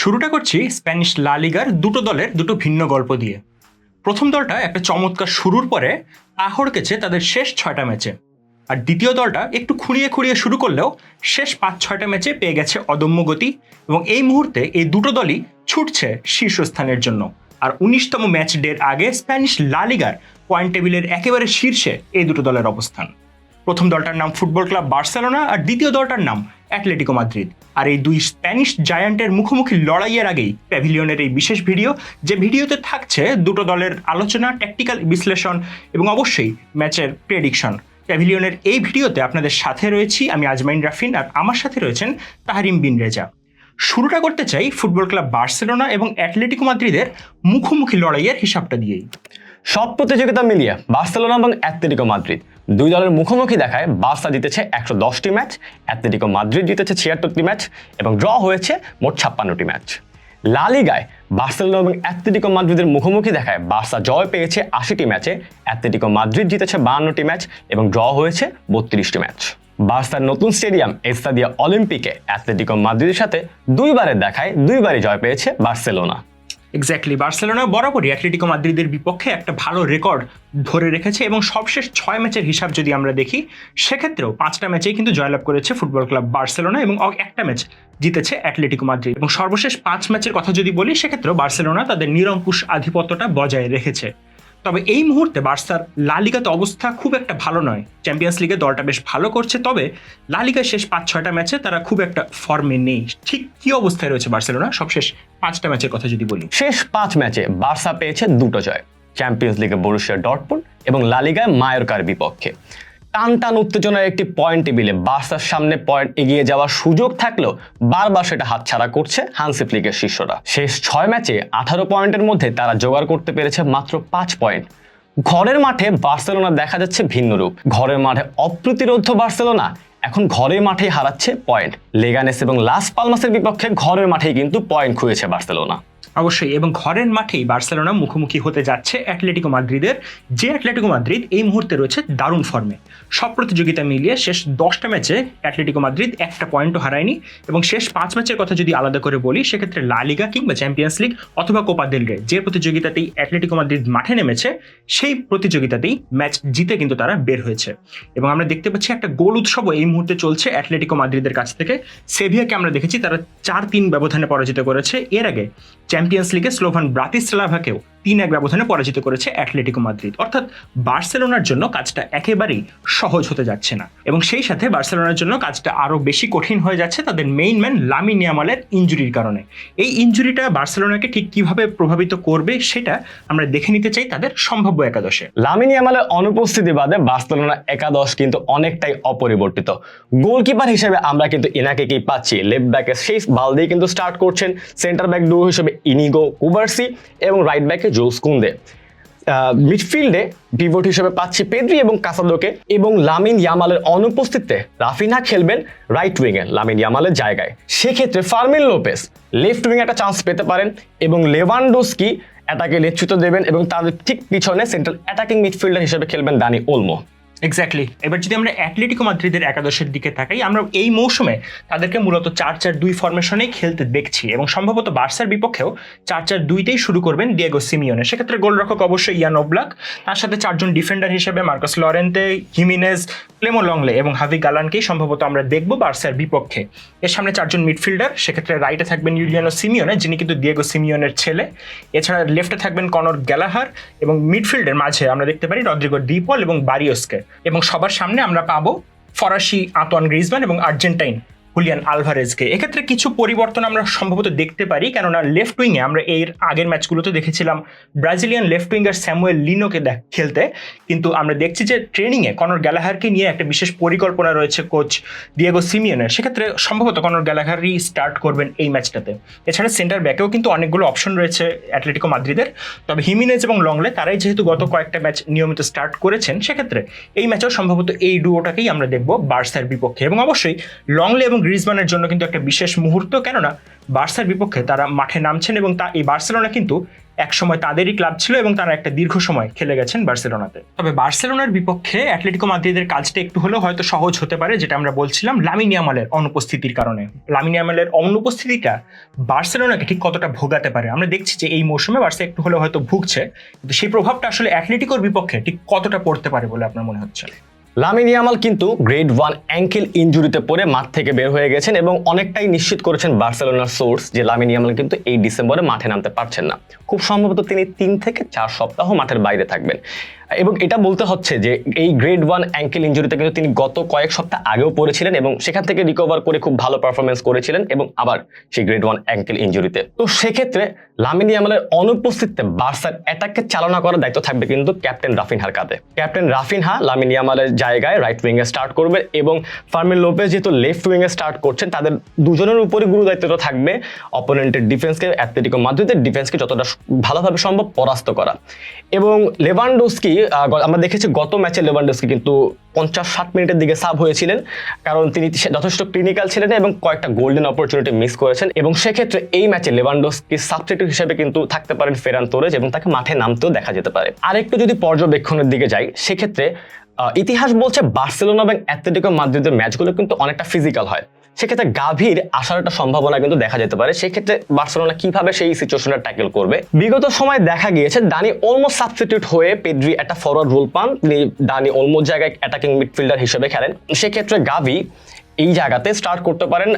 শুরুটা করছি স্প্যানিশ লা লিগার দুটো দলের দুটো ভিন্ন গল্প দিয়ে। প্রথম দলটা একটা চমৎকার শুরুর পরে আহড়কেছে তাদের শেষ ছয়টা ম্যাচে। আর দ্বিতীয় দলটা একটু খুঁড়িয়ে খুঁড়িয়ে শুরু করলেও শেষ পাঁচ ছয়টা ম্যাচে পেয়ে গেছে অদম্য গতি এবং এই মুহূর্তে এই দুটো দলই ছুটছে শীর্ষস্থানের জন্য। আর উনিশতম ম্যাচ ডের আগে স্প্যানিশ লা লিগার পয়েন্ট টেবিলের একেবারে শীর্ষে এই দুটো দলের অবস্থান। প্রথম দলটার নাম ফুটবল ক্লাব বার্সেলোনা আর দ্বিতীয় দলটার নাম অ্যাটলেটিকো মাদ্রিদ আর এই দুই স্প্যানিশ জায়ান্টের মুখোমুখি লড়াইয়ের আগেই প্যাভিলিয়নের এই বিশেষ ভিডিও, যে ভিডিওতে থাকছে দুটো দলের আলোচনা ট্যাকটিক্যাল বিশ্লেষণ এবং অবশ্যই ম্যাচের প্রেডিকশন প্যাভিলিয়নের এই ভিডিওতে আপনাদের সাথে রয়েছি আমি আজমাইন রাফিন আর আমার সাথে রয়েছেন তাহারিম বিন রেজা। শুরুটা করতে চাই ফুটবল ক্লাব বার্সেলোনা এবং অ্যাটলেটিকো মাদ্রিদের মুখোমুখি লড়াইয়ের হিসাবটা দিয়েই। সব প্রতিযোগিতা মিলিয়ে বার্সেলোনা এবং অ্যাথলেটিকো মাদ্রিদ দুই দলের মুখোমুখি দেখায় বার্সা জিতেছে একশো দশটি ম্যাচ অ্যাথলেটিকো মাদ্রিদ জিতেছে ছিয়াত্তরটি ম্যাচ এবং ড্র হয়েছে মোট ছাপ্পান্নটি ম্যাচ। লা লিগায় বার্সেলোনা এবং অ্যাথলেটিকো মাদ্রিদের মুখোমুখি দেখায় বার্সা জয় পেয়েছে আশিটি ম্যাচে অ্যাথলেটিকো মাদ্রিদ জিতেছে বাহান্নটি ম্যাচ এবং ড্র হয়েছে বত্রিশটি ম্যাচ। বার্সার নতুন স্টেডিয়াম এস্তাদিয়া অলিম্পিকে অ্যাথলেটিকো মাদ্রিদের সাথে দুইবারের দেখায় দুইবারই জয় পেয়েছে বার্সেলোনা। এক্স্যাক্টলি বার্সেলোনা বরাবরই অ্যাটলেটিকো মাদ্রিদের বিপক্ষে একটা ভালো রেকর্ড ধরে রেখেছে এবং সবশেষ ছয় ম্যাচের হিসাব যদি আমরা দেখি, সেক্ষেত্রেও পাঁচটা ম্যাচেই কিন্তু জয়লাভ করেছে ফুটবল ক্লাব বার্সেলোনা এবং একটা ম্যাচ জিতেছে অ্যাটলেটিকো মাদ্রিদ এবং সর্বশেষ পাঁচ ম্যাচের কথা যদি বলি, সেক্ষেত্রেও বার্সেলোনা তাদের নিরঙ্কুশ আধিপত্যটা বজায় রেখেছে। তবে এই মুহূর্তে বার্সার লা লিগাতে অবস্থা খুব একটা ভালো নয়। চ্যাম্পিয়ন্স লিগে দলটা বেশ ভালো করছে, তবে লা লিগার শেষ পাঁচ ছয়টা ম্যাচে তারা খুব একটা ফর্মে নেই। ঠিক কি অবস্থায় রয়েছে বার্সেলোনা? সবশেষ পাঁচটা ম্যাচের কথা যদি বলি। শেষ পাঁচ ম্যাচে বার্সা পেয়েছে দুটো জয়। চ্যাম্পিয়ন্স লিগে বরুশিয়া ডটপুর এবং লালিগায় মায়োরকার বিপক্ষে। টান টান উত্তেজনার একটি পয়েন্ট টেবিলে বার্সার সামনে পয়েন্ট এগিয়ে যাওয়ার সুযোগ থাকলেও বারবার সেটা হাতছাড়া করছে হানসি ফ্লিকের শিষ্যরা। শেষ ছয় ম্যাচে আঠারো পয়েন্টের মধ্যে তারা জোগাড় করতে পেরেছে মাত্র পাঁচ পয়েন্ট ঘরের মাঠে বার্সেলোনা দেখা যাচ্ছে ভিন্ন রূপ। ঘরের মাঠে অপ্রতিরোধ বার্সেলোনা এখন ঘরের মাঠেই হারাচ্ছে পয়েন্ট লেগানেস এবং লাস পালমাসের বিপক্ষে ঘরের মাঠেই কিন্তু পয়েন্ট খুঁজেছে বার্সেলোনা। অবশ্যই, এবং ঘরের মাঠেই বার্সেলোনা মুখোমুখি হতে যাচ্ছে অ্যাটলেটিকো মাদ্রিদের। যে অ্যাটলেটিকো মাদ্রিদ এই মুহূর্তে রয়েছে দারুণ ফর্মে সব প্রতিযোগিতা মিলিয়ে শেষ দশটা ম্যাচে অ্যাটলেটিকো মাদ্রিদ একটা পয়েন্টও হারায়নি, এবং শেষ পাঁচ ম্যাচের কথা যদি আলাদা করে বলি, সেক্ষেত্রে লা লিগা কিংবা চ্যাম্পিয়ন্স লিগ অথবা কোপা দেল রে যে প্রতিযোগিতাতেই অ্যাটলেটিকো মাদ্রিদ মাঠে নেমেছে, সেই প্রতিযোগিতাতেই ম্যাচ জিতে কিন্তু তারা বের হয়েছে। এবং আমরা দেখতে পাচ্ছি একটা গোল উৎসবও এই মুহূর্তে চলছে অ্যাটলেটিকো মাদ্রিদের কাছ থেকে। সেভিয়াকে আমরা দেখেছি, তারা চার তিন ব্যবধানে পরাজিত করেছে। এর আগে চ্যাম্পিয়ন্স লিগে স্লোভান ব্রাতিস্লাভাকেও তিন এক ব্যবধানে পরাজিত করেছে অ্যাটলেটিকো মাদ্রিদ। অর্থাৎ বার্সেলোনার জন্য কাজটা একেবারেই সহজ হতে যাচ্ছে না। এবং সেই সাথে বার্সেলোনার জন্য কাজটা আরও বেশি কঠিন হয়ে যাচ্ছে তাদের মেইন ম্যান লামি নিয়ামালের ইঞ্জুরির কারণে। এই ইঞ্জুরিটা বার্সেলোনাকে ঠিক কীভাবে প্রভাবিত করবে সেটা আমরা দেখে নিতে চাই তাদের সম্ভাব্য একাদশে। লামিনি আমালের অনুপস্থিতি বাদে বার্সেলোনা একাদশ কিন্তু অনেকটাই অপরিবর্তিত। গোলকিপার হিসেবে আমরা কিন্তু ইনাকেকেই পাচ্ছি? লেফট ব্যাকে শেষ বালদি কিন্তু স্টার্ট করছেন। সেন্টার ব্যাক ডু হিসেবে ইনিগো কুবার্সি এবং রাইট ব্যাকে জোস কুন্দে মিডফিল্ডে পিভট হিসেবে পাচ্ছি পেদ্রি এবং কাসাদোকে এবং লামিন ইয়ামালের অনুপস্থিতিতে রাফিনা খেলবেন রাইট উইংয়ে লামিন ইয়ামালের জায়গায়। সেক্ষেত্রে ফার্মিন লোপেস লেফট উইং একটা চান্স পেতে পারেন এবং লেভানডোস্কি অ্যাটাকে নেতৃত্ব দেবেন এবং তাদের ঠিক পিছনে সেন্ট্রাল অ্যাটাকিং মিডফিল্ডার হিসেবে খেলবেন দানি ওলমো। এক্স্যাক্টলি এবার যদি আমরা অ্যাটলেটিকো মাদ্রিদের একাদশের দিকে তাকাই, আমরা এই মৌসুমে তাদেরকে মূলত চার চার দুই ফরমেশনেই খেলতে দেখছি এবং সম্ভবত বার্সার বিপক্ষেও চার চার দুইতেই শুরু করবেন ডিয়েগো সিমিওনে সেক্ষেত্রে গোলরক্ষক অবশ্যই ইয়ান ওব্লাক তার সাথে চারজন ডিফেন্ডার হিসেবে মার্কাস লরেন্তে হিমিনেজ ক্লেমো লংলে এবং হাভি গালানকেই সম্ভবত আমরা দেখব বার্সার বিপক্ষে। এর সামনে চারজন মিডফিল্ডার সেক্ষেত্রে রাইটে থাকবেন ইউলিয়ানো সিমিওনে যিনি কিন্তু ডিয়েগো সিমিওনের ছেলে। এছাড়া লেফটে থাকবেন কনর গ্যালাহার এবং মিডফিল্ডের মাঝে আমরা দেখতে পারি রদ্রিগো ডিপল এবং বারিওসকে এবং সবার সামনে আমরা পাবো ফরাসি আতোয়ান গ্রিজম্যান এবং আর্জেন্টাইন। হুলিয়ান আলভারেজকে এক্ষেত্রে কিছু পরিবর্তন আমরা সম্ভবত দেখতে পারি, কেননা লেফট উইংয়ে আমরা এর আগের ম্যাচগুলোতে দেখেছিলাম ব্রাজিলিয়ান লেফট উইঙ্গার স্যামুয়েল লিনোকে দেখ- খেলতে। কিন্তু আমরা দেখছি যে ট্রেনিংয়ে কনর গ্যালাহারকে নিয়ে একটা বিশেষ পরিকল্পনা রয়েছে কোচ ডিয়েগো সিমিয়নের সেক্ষেত্রে সম্ভবত কনর গ্যালাহারই স্টার্ট করবেন এই ম্যাচটাতে এছাড়া সেন্টার ব্যাকেও কিন্তু অনেকগুলো অপশন রয়েছে অ্যাটলেটিকো মাদ্রিদের তবে হিমিনেজ এবং লংলে তারাই যেহেতু গত কয়েকটা ম্যাচ নিয়মিত স্টার্ট করেছেন, সেক্ষেত্রে এই ম্যাচেও সম্ভবত এই ডুয়োটাকেই আমরা দেখব বার্সার বিপক্ষে। এবং অবশ্যই লংলে এবং গ্রিজম্যানের জন্য কিন্তু একটা বিশেষ মুহূর্ত, কেননা বার্সার বিপক্ষে তারা মাঠে নামছেন এবং তা এই বার্সেলোনা কিন্তু একসময় তাদেরই ক্লাব ছিল এবং তারা একটা দীর্ঘ সময় খেলে গেছেন বার্সেলোনাতে। তবে বার্সেলোনার বিপক্ষে অ্যাটলেটিকো মাদ্রিদের কাজটা একটু হলেও হয়তো সহজ হতে পারে, যেটা আমরা বলছিলাম লামিনিয়ামালের অনুপস্থিতির কারণে। লামিনিয়ামালের অনুপস্থিতিটা বার্সেলোনাকে ঠিক কতটা ভোগাতে পারে? আমরা দেখছি যে এই মৌসুমে বার্সা একটু হলেও হয়তো ভুগছে, কিন্তু সেই প্রভাবটা আসলে অ্যাটলেটিকোর বিপক্ষে ঠিক কতটা পড়তে পারে বলে আপনার মনে হচ্ছে? লামিন ইয়ামাল কিন্তু গ্রেড ওয়ান অ্যাঙ্কেল ইঞ্জুরিতে পড়ে মাঠ থেকে বের হয়ে গেছেন এবং অনেকটাই নিশ্চিত করেছেন বার্সেলোনার সোর্স যে লামিন ইয়ামাল কিন্তু এই ডিসেম্বরে মাঠে নামতে পারছেন না। খুব সম্ভবত তিনি তিন থেকে চার সপ্তাহ মাঠের বাইরে থাকবেন। এবং এটা বলতে হচ্ছে যে এই গ্রেড ওয়ান অ্যাঙ্কেল ইঞ্জুরিতে কিন্তু তিনি গত কয়েক সপ্তাহ আগেও পড়েছিলেন এবং সেখান থেকে রিকভার করে খুব ভালো পারফরমেন্স করেছিলেন এবং আবার সেই গ্রেড ওয়ান অ্যাঙ্কেল ইঞ্জুরিতে তো। সেক্ষেত্রে লামিন ইয়ামালের অনুপস্থিতিতে বার্সার অ্যাটাককে চালনা করার দায়িত্ব থাকবে কিন্তু ক্যাপ্টেন রাফিনহার কাঁধে ক্যাপ্টেন রাফিনহা লামিন ইয়ামালের জায়গায় রাইট উইংয়ে স্টার্ট করবে এবং ফার্মিন লোপেজ যেহেতু লেফট উইংয়ে স্টার্ট করছেন, তাদের দুজনের উপরে গুরু দায়িত্বটা থাকবে অপোনেন্টের ডিফেন্সকে অ্যাথলেটিকো মাদ্রিদের ডিফেন্সকে যতটা ভালোভাবে সম্ভব পরাস্ত করা। এবং লেভানডোস্কি আমরা দেখেছি গত ম্যাচে লেভানডোস্কি কিন্তু পঞ্চাশ ষাট মিনিটের দিকে সাব হয়েছিলেন, কারণ তিনি যথেষ্ট ক্লিনিক্যাল ছিলেন এবং কয়েকটা গোল্ডেন অপরচুনিটি মিস করেছেন এবং সেক্ষেত্রে এই ম্যাচে লেভানডোস্কি সাবস্টিটিউট হিসেবে কিন্তু থাকতে পারেন ফেরান তোরেজ এবং তাকে মাঠে নামতেও দেখা যেতে পারে। আরেকটু যদি পর্যবেক্ষণের দিকে যাই, সেক্ষেত্রে ইতিহাস বলছে বার্সেলোনা এবং অ্যাথলেটিকো মাদ্রিদের ম্যাচগুলো কিন্তু অনেকটা ফিজিক্যাল হয়। সেক্ষেত্রে গাভীর আসার একটা সম্ভাবনা কিন্তু দেখা যেতে পারে। সেক্ষেত্রে বার্সেলোনা কীভাবে সেই সিচুয়েশনটা ট্যাকেল করবে? বিগত সময় দেখা গিয়েছে, দানি অলমোস্ট সাবস্টিটিউট হয়ে পেড্রি একটা ফরওয়ার্ড রোল পান। তিনি দানি অলমোস্ট জায়গায় অ্যাটাকিং মিডফিল্ডার হিসেবে খেলেন। সেক্ষেত্রে গাভি এই জায়গাতে স্টার্ট করতে পারেন।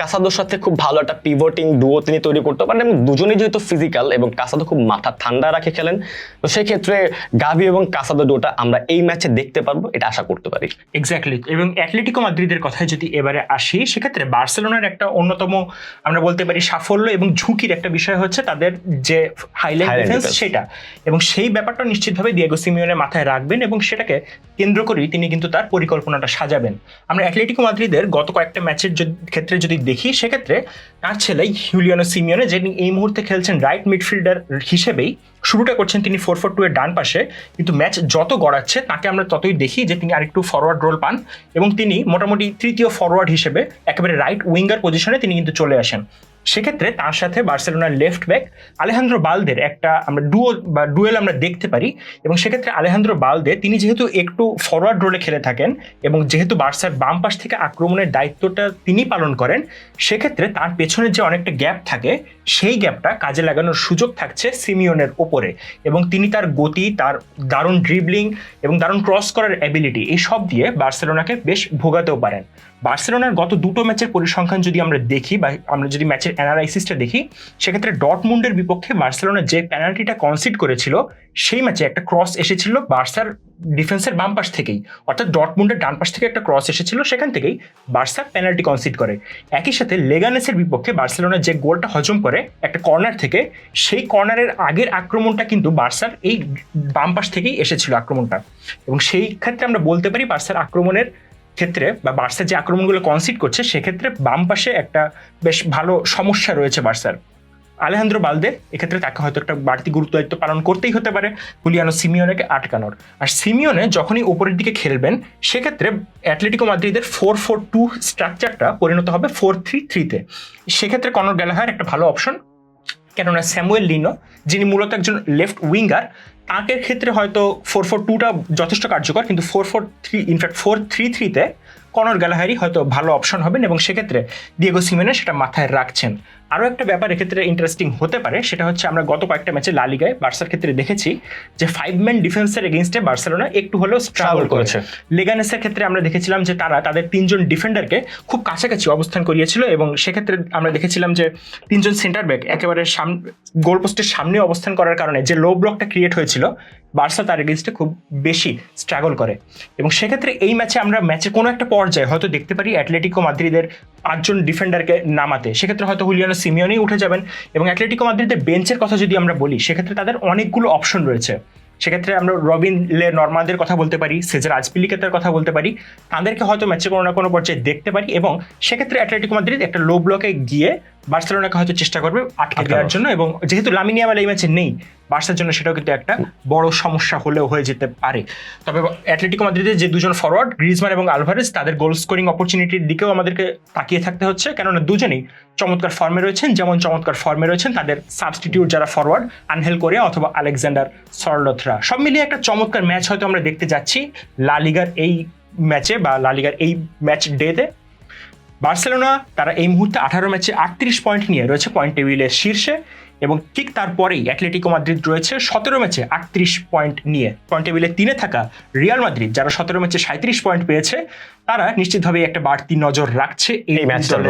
কাসাদোর সাথে খুব ভালো একটা পিভটিং ডুও তিনি তৈরি করতে পারেন এবং দুজনেই যেহেতু ফিজিক্যাল এবং কাসাদো খুব মাথা ঠান্ডা রাখে খেলেন তো সেক্ষেত্রে গাভি এবং কাসাদো ডুওটা আমরা এই ম্যাচে দেখতে পারব এটা আশা করতে পারি। এক্স্যাক্টলি এবং অ্যাটলেটিকো মাদ্রিদের কথায় যদি এবারে আসি সেক্ষেত্রে বার্সেলোনার একটা অন্যতম আমরা বলতে পারি সাফল্য এবং ঝুঁকির একটা বিষয় হচ্ছে তাদের যে হাইলাইট ডিফেন্স সেটা। এবং সেই ব্যাপারটা নিশ্চিতভাবে দিয়েগো সিমিওনে মাথায় রাখবেন এবং সেটাকে কেন্দ্র করেই তিনি কিন্তু তার পরিকল্পনাটা সাজাবেন। আমরা অ্যাটলেটিকো মাদ্রিদের গত কয়েকটা ম্যাচের ক্ষেত্রে যদি দেখি, সেক্ষেত্রে তার ছেলে হিউলিয়ানো সিমিয়নে যিনি এই মুহূর্তে খেলছেন রাইট মিডফিল্ডার হিসেবেই, শুরুটা করছেন তিনি ফোর ফোর টু এর ডান পাশে, কিন্তু ম্যাচ যত গড়াচ্ছে, তাকে আমরা ততই দেখি যে তিনি আরেকটু ফরওয়ার্ড রোল পান এবং তিনি মোটামুটি তৃতীয় ফরওয়ার্ড হিসেবে একেবারে রাইট উইঙ্গার পজিশনে তিনি কিন্তু চলে আসেন। সেক্ষেত্রে তার সাথে বার্সেলোনার লেফট ব্যাক আলেহান্দ্রো বালদের একটা আমরা ডুও বা ডুয়েল আমরা দেখতে পারি এবং সেক্ষেত্রে আলেহান্দ্রো বালদে তিনি যেহেতু একটু ফরওয়ার্ড রোলে খেলে থাকেন এবং যেহেতু বার্সার বাম পাশ থেকে আক্রমণের দায়িত্বটা তিনি পালন করেন, সেক্ষেত্রে তার পেছনে যে অনেকটা গ্যাপ থাকে, সেই গ্যাপটা কাজে লাগানোর সুযোগ থাকছে সিমিয়নের ওপরে এবং তিনি তার গতি, তার দারুণ ড্রিবলিং এবং দারুণ ক্রস করার অ্যাবিলিটি এই সব দিয়ে বার্সেলোনাকে বেশ ভোগাতেও পারেন। বার্সেলোনার গত দুটো ম্যাচের পরিসংখ্যান যদি আমরা দেখি বা আমরা যদি ম্যাচের অ্যানালাইসিসটা দেখি, সেক্ষেত্রে ডটমুন্ডের বিপক্ষে বার্সেলোনা যে পেনাল্টিটা কনসিড করেছিল, সেই ম্যাচে একটা ক্রস এসেছিল বার্সার ডিফেন্সের বাম পাশ থেকেই। অর্থাৎ ডটমুন্ডের ডান পাশ থেকে একটা ক্রস এসেছিল, সেখান থেকেই বার্সা পেনাল্টি কনসিড করে। একই সাথে লেগানেসের বিপক্ষে বার্সেলোনা যে গোলটা হজম করে একটা কর্নার থেকে, সেই কর্নারের আগের আক্রমণটা কিন্তু বার্সার এই বাম পাশ থেকেই এসেছিল আক্রমণটা। এবং সেই ক্ষেত্রে আমরা বলতে পারি বার্সার আক্রমণের ক্ষেত্রে বা বার্সা যে আক্রমণগুলো কনসিড করছে, সেক্ষেত্রে বাম পাশে একটা বেশ ভালো সমস্যা রয়েছে বার্সার। আলেহান্দ্রো বালদে, এক্ষেত্রে তাকে হয়তো একটা বাড়তি গুরুত্ব দায়িত্ব পালন করতেই হতে পারে হুলিয়ানো সিমিওনেকে আটকানোর। আর সিমিওনে যখনই উপরের দিকে খেলবেন, সেক্ষেত্রে অ্যাটলেটিকো মাদ্রিদের ফোর ফোর টু স্ট্রাকচারটা পরিণত হবে ফোর থ্রি থ্রিতে সেক্ষেত্রে কনর গ্যালাহার একটা ভালো অপশন কেননা স্যামুয়েল লিনো, যিনি মূলত একজন লেফট উইঙ্গার, তাঁকের ক্ষেত্রে হয়তো ফোর ফোর টুটা যথেষ্ট কার্যকর, কিন্তু four four three in fact four three থ্রিতে কনর গ্যালাহারি হয়তো ভালো অপশন হবেন এবং সেক্ষেত্রে দিয়েগো সিমেনে সেটা মাথায় রাখছেন। আরও একটা ব্যাপার এক্ষেত্রে ইন্টারেস্টিং হতে পারে সেটা হচ্ছে আমরা গত কয়েকটা ম্যাচে লালিগায় বার্সার ক্ষেত্রে দেখেছি যে ফাইভ ম্যান ডিফেন্সের এগেনস্টে বার্সেলোনা একটু হলেও স্ট্রাগল করেছে। লেগানেসের ক্ষেত্রে আমরা দেখেছিলাম যে তারা তাদের তিনজন ডিফেন্ডারকে খুব কাছাকাছি অবস্থান করিয়েছিল এবং সেক্ষেত্রে আমরা দেখেছিলাম যে তিনজন সেন্টার ব্যাক একেবারে সাম গোল পোস্টের সামনে অবস্থান করার কারণে যে লো ব্লকটা ক্রিয়েট হয়েছিল বার্সা তার এগেনস্টে খুব বেশি স্ট্রাগল করে এবং সেক্ষেত্রে এই ম্যাচে আমরা ম্যাচের কোনো একটা পর্যায়ে হয়তো দেখতে পারি অ্যাটলেটিকো মাদ্রিদের পাঁচজন ডিফেন্ডারকে নামাতে। সেক্ষেত্রে হয়তো হুলিয়ানো সিমিওনেই উঠে যাবেন এবং অ্যাটলেটিকো মাদ্রিদের বেঞ্চের কথা যদি আমরা বলি, সেক্ষেত্রে তাদের অনেকগুলো অপশন রয়েছে। সেক্ষেত্রে আমরা রবিন লে নর্মালদের কথা বলতে পারি, সেজার আজপিলিকেতার কথা বলতে পারি, তাদেরকে হয়তো ম্যাচে কোনো না কোনো পর্যায়ে দেখতে পারি এবং সেক্ষেত্রে অ্যাটলেটিকো মাদ্রিদ একটা লো ব্লকে গিয়ে বার্সেলোনাকে হয়তো চেষ্টা করবে আটকে। দেওয়ার জন্য এবং যেহেতু লামিনিয়ামাল এই ম্যাচে নেই বার্সার জন্য সেটাও কিন্তু একটা বড় সমস্যা হলেও হয়ে যেতে পারে। তবে অ্যাটলেটিকো মাদ্রিদের যে দুজন ফরওয়ার্ড গ্রিজমান এবং আলভারেজ তাদের গোল স্কোরিং অপরচুনিটির দিকেও আমাদেরকে তাকিয়ে থাকতে হচ্ছে। কেননা দুজনেই চমৎকার ফর্মে রয়েছেন যেমন চমৎকার ফর্মে রয়েছেন তাদের সাবস্টিটিউট যারা ফরওয়ার্ড আনহেল করে অথবা আলেকজান্ডার সরলথরা সব মিলিয়ে একটা চমৎকার ম্যাচ হয়তো আমরা দেখতে যাচ্ছি লা লিগার এই ম্যাচে বা লা লিগার এই ম্যাচ ডেতে বার্সেলোনা তারা এই মুহূর্তে আঠারো ম্যাচে আটত্রিশ পয়েন্ট নিয়ে রয়েছে পয়েন্ট টেবিলের শীর্ষে এবং ঠিক তারপরেই অ্যাটলেটিকো মাদ্রিদ রয়েছে সতেরো ম্যাচে আটত্রিশ পয়েন্ট নিয়ে। পয়েন্ট টেবিলে তিনে থাকা রিয়াল মাদ্রিদ যারা সতেরো ম্যাচে সাঁত্রিশ পয়েন্ট পেয়েছে তারা নিশ্চিতভাবে একটা বাড়তি নজর রাখছে এই ম্যাচটার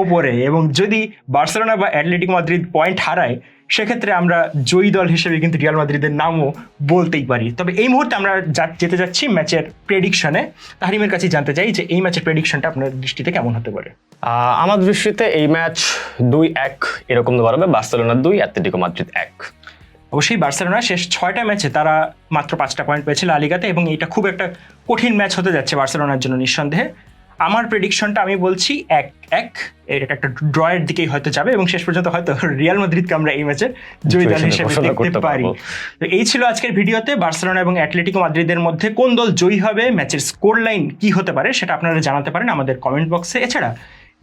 ওপরে। এবং যদি বার্সেলোনা বা অ্যাটলেটিকো মাদ্রিদ পয়েন্ট হারায় সেক্ষেত্রে আমরা জয়ী দল হিসেবে কিন্তু রিয়াল মাদ্রিদের নামও বলতেই পারি। তবে এই মুহূর্তে আমরা যা- যেতে যাচ্ছি ম্যাচের প্রেডিকশনে তাহরিমের কাছে জানতে চাই যে এই ম্যাচের প্রেডিকশনটা আপনার দৃষ্টিতে কেমন হতে পারে? আমার দৃষ্টিতে এই ম্যাচ দুই এক এরকম ধরবে বার্সেলোনা দুই অ্যাটলেটিকো মাদ্রিদ এক। অবশ্যই বার্সেলোনা শেষ ছয়টা ম্যাচে তারা মাত্র পাঁচটা পয়েন্ট পেয়েছে লা লিগাতে এবং এটা খুব একটা কঠিন ম্যাচ হতে যাচ্ছে বার্সেলোনার জন্য নিঃসন্দেহে। আমার প্রেডিকশনটা আমি বলছি এক এক এটা একটা ড্রয়ের দিকেই হয়তো যাবে এবং শেষ পর্যন্ত হয়তো রিয়াল মাদ্রিদকে আমরা এই ম্যাচের জয়ী দল হিসেবে দেখতে পারি। তো এই ছিল আজকের ভিডিওতে বার্সেলোনা এবং অ্যাটলেটিকো মাদ্রিদের মধ্যে কোন দল জয়ী হবে ম্যাচের স্কোর লাইন কি হতে পারে সেটা আপনারা জানাতে পারেন আমাদের কমেন্ট বক্সে এছাড়া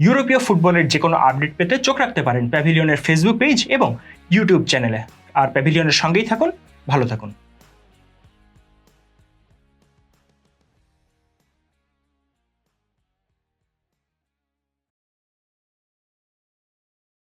ইউরোপীয় ফুটবলের যে কোনো আপডেট পেতে চোখ রাখতে পারেন প্যাভিলিয়নের ফেসবুক পেজ এবং ইউটিউব চ্যানেলে আর প্যাভিলিয়নের সঙ্গেই থাকুন ভালো থাকুন।